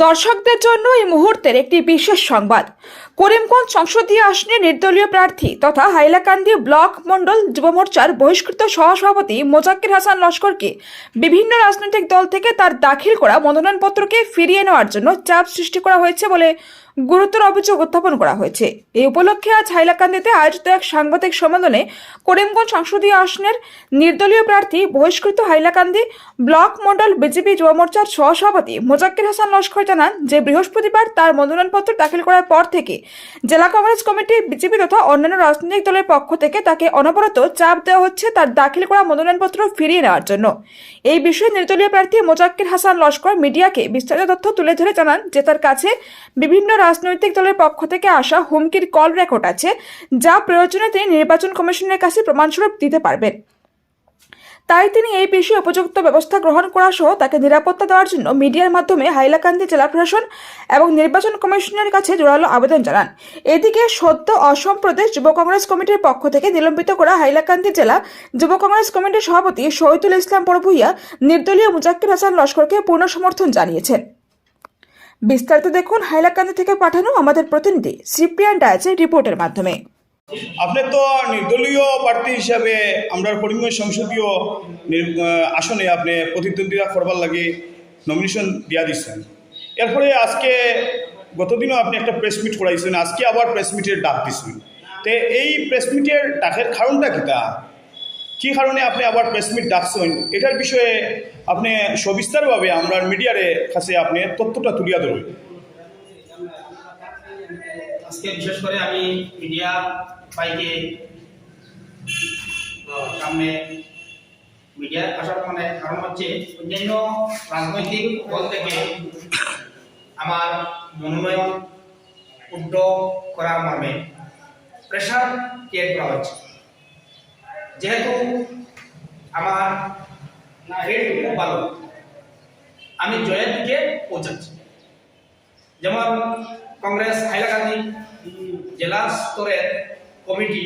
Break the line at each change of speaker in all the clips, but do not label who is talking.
দর্শকদের জন্য এই মুহূর্তের একটি বিশেষ সংবাদ। করিমগঞ্জ সংসদীয় আসনে নির্দলীয় প্রার্থী তথা হাইলাকান্দি ব্লক মণ্ডল যুব মোর্চার বহিষ্কৃত সহসভাপতি মোজাক্কির হাসান লস্করকে বিভিন্ন রাজনৈতিক দল থেকে তার দাখিল করা মনোনয়নপত্রকে ফিরিয়ে নেওয়ার জন্য চাপ সৃষ্টি করা হয়েছে বলে গুরুতর অভিযোগ উত্থাপন করা হয়েছে। এই উপলক্ষে আজ হাইলাকান্দিতে আয়োজিত এক সাংবাদিক সম্মেলনে করিমগঞ্জ সংসদীয় আসনের নির্দলীয় প্রার্থী বহিষ্কৃত হাইলাকান্দি ব্লক মণ্ডল বিজেপি যুব মোর্চার সহসভাপতি মোজাক্কির হাসান লস্কর জানান যে, বৃহস্পতিবার তার মনোনয়নপত্র দাখিল করার পর থেকে জেলা কংগ্রেস কমিটি বিজেপি তথা অন্যান্য রাজনৈতিক দলের পক্ষ থেকে তাকে অনবরত চাপ দেওয়া হচ্ছে তার দাখিল করা মনোনয়নপত্র ফিরিয়ে নেওয়ার জন্য। এই বিষয়ে নির্দলীয় প্রার্থী মোজাক্কির হাসান লস্কর মিডিয়াকে বিস্তারিত তথ্য তুলে ধরে জানান যে, তার কাছে বিভিন্ন রাজনৈতিক দলের পক্ষ থেকে আসা হুমকির কল রেকর্ড আছে, যা প্রয়োজনে তিনি নির্বাচন কমিশনের কাছে প্রমাণস্বরূপ দিতে পারবেন। তাই তিনি এই বিষয়ে উপযুক্ত ব্যবস্থা গ্রহণ করা সহ তাকে নিরাপত্তা দেওয়ার জন্য মিডিয়ার মাধ্যমে হাইলাকান্দি জেলা প্রশাসন এবং নির্বাচন কমিশনের কাছে জোরালো আবেদন জানান। এদিকে সদ্য অসম প্রদেশ যুব কংগ্রেস কমিটির পক্ষ থেকে নিলম্বিত করা হাইলাকান্দি জেলা যুব কংগ্রেস কমিটির সভাপতি শহীদুল ইসলাম পরভুইয়া নির্দলীয় মুজাক্কির হাসান লস্করকে পূর্ণ সমর্থন জানিয়েছেন। বিস্তারিত দেখুন হাইলাকান্দি থেকে পাঠানো আমাদের প্রতিনিধি সিপ্রিয়ান ডায়াজের রিপোর্টের মাধ্যমে।
আপনি তো নির্দলীয় প্রার্থী হিসাবে আমরা করিমগঞ্জ সংসদীয় আসনে আপনি প্রতিদ্বন্দ্বিতা করবার লাগে নমিনেশন দিয়া দিচ্ছেন এরপরে আজকে গতদিনও আপনি একটা প্রেস মিট করাইছেন, আজকে আবার প্রেস মিটের ডাক দিচ্ছেন তে এই প্রেস মিটের ডাকের কারণটা কিতা? কি কারণে আপনি আবার প্রেস মিট ডাকছেন? এটার বিষয়ে আপনি সবিস্তারভাবে আমরা মিডিয়ারে কাছে আপনি তথ্যটা তুলিয়া ধরবেন
আজকে বিশেষ করে আমি মিডিয়া পাইকে সামনে মিডিয়া আসার মানে কারণ হচ্ছে অন্যান্য রাজনৈতিক দল থেকে আমার মনোনয়ন উদ্যোগ করার মর্মে প্রেশার ক্রিয়েট করা হচ্ছে। যেহেতু আমার রেট খুব ভালো, আমি জয়ের দিকে পৌঁছাচ্ছি। যেমন কংগ্রেস হাইলাকান্দি জেলা স্তরের কমিটি,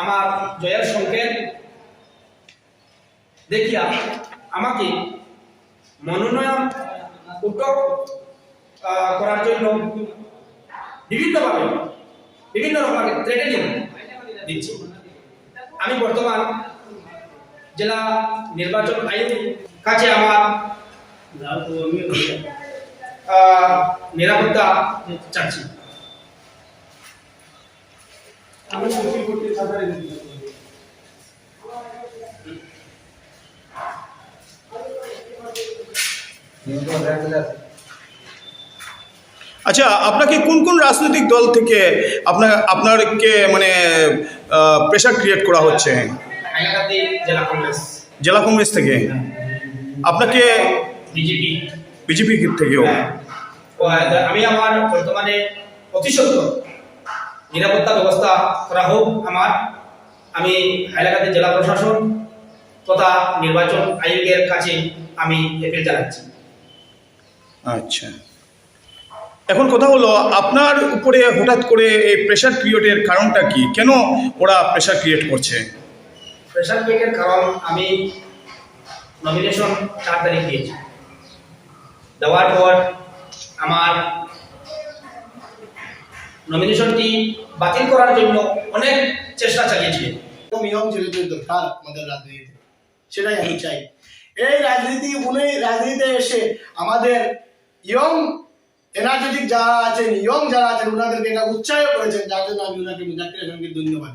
আমার জয়ের সংকেত দেখিয়া আমাকে মনোনয়ন উদ্যোগ করার জন্য বিভিন্নভাবে বিভিন্ন রকমের ট্রেনিং দিচ্ছে। আমি বর্তমান জেলা নির্বাচন আয়োগ কাছে আমার নিরাপত্তা চাচ্ছি।
আচ্ছা আপনাকে কোন কোন রাজনৈতিক দল থেকে আপনার আপনারকে মানে প্রেশার ক্রিয়েট করা হচ্ছে?
জেলা কংগ্রেস।
জেলা কংগ্রেস থেকে? আপনাকে
বিজেপি।
বিজেপি থেকেও?
আমি আমার বর্তমানে অতি সত্তর নিরাপত্তা ব্যবস্থা করা হোক আমার। আমি হাইলাকান্দি জেলা প্রশাসন তথা নির্বাচন আয়োগের কাছে আমি এপিল জানাচ্ছি।
আচ্ছা। এখন কথা হলো আপনার উপরে হঠাৎ করে এই প্রেশার ক্রিয়েটের কারণটা কি? কেন ওরা প্রেশার ক্রিয়েট করছে?
প্রেশার ক্রিয়েটের কারণ আমি নমিনেশন চার তারিখ দিয়েছি। দেওয়ার পর আমার নমিনেশনটি বাতিল করার জন্য অনেক চেষ্টা
ইয়ং ছেলেদের দরকার আমাদের রাজনীতিতে সেটাই আমি চাই। এই রাজনীতি উনি রাজনীতিতে এসে আমাদের ইয়ং এনার্জেটিক যারা আছেন ইয়ং যারা আছেন, ওনাদেরকে এটা উৎসাহ করেছেন, যার জন্য আমি ওনাকে হাসানকে ধন্যবাদ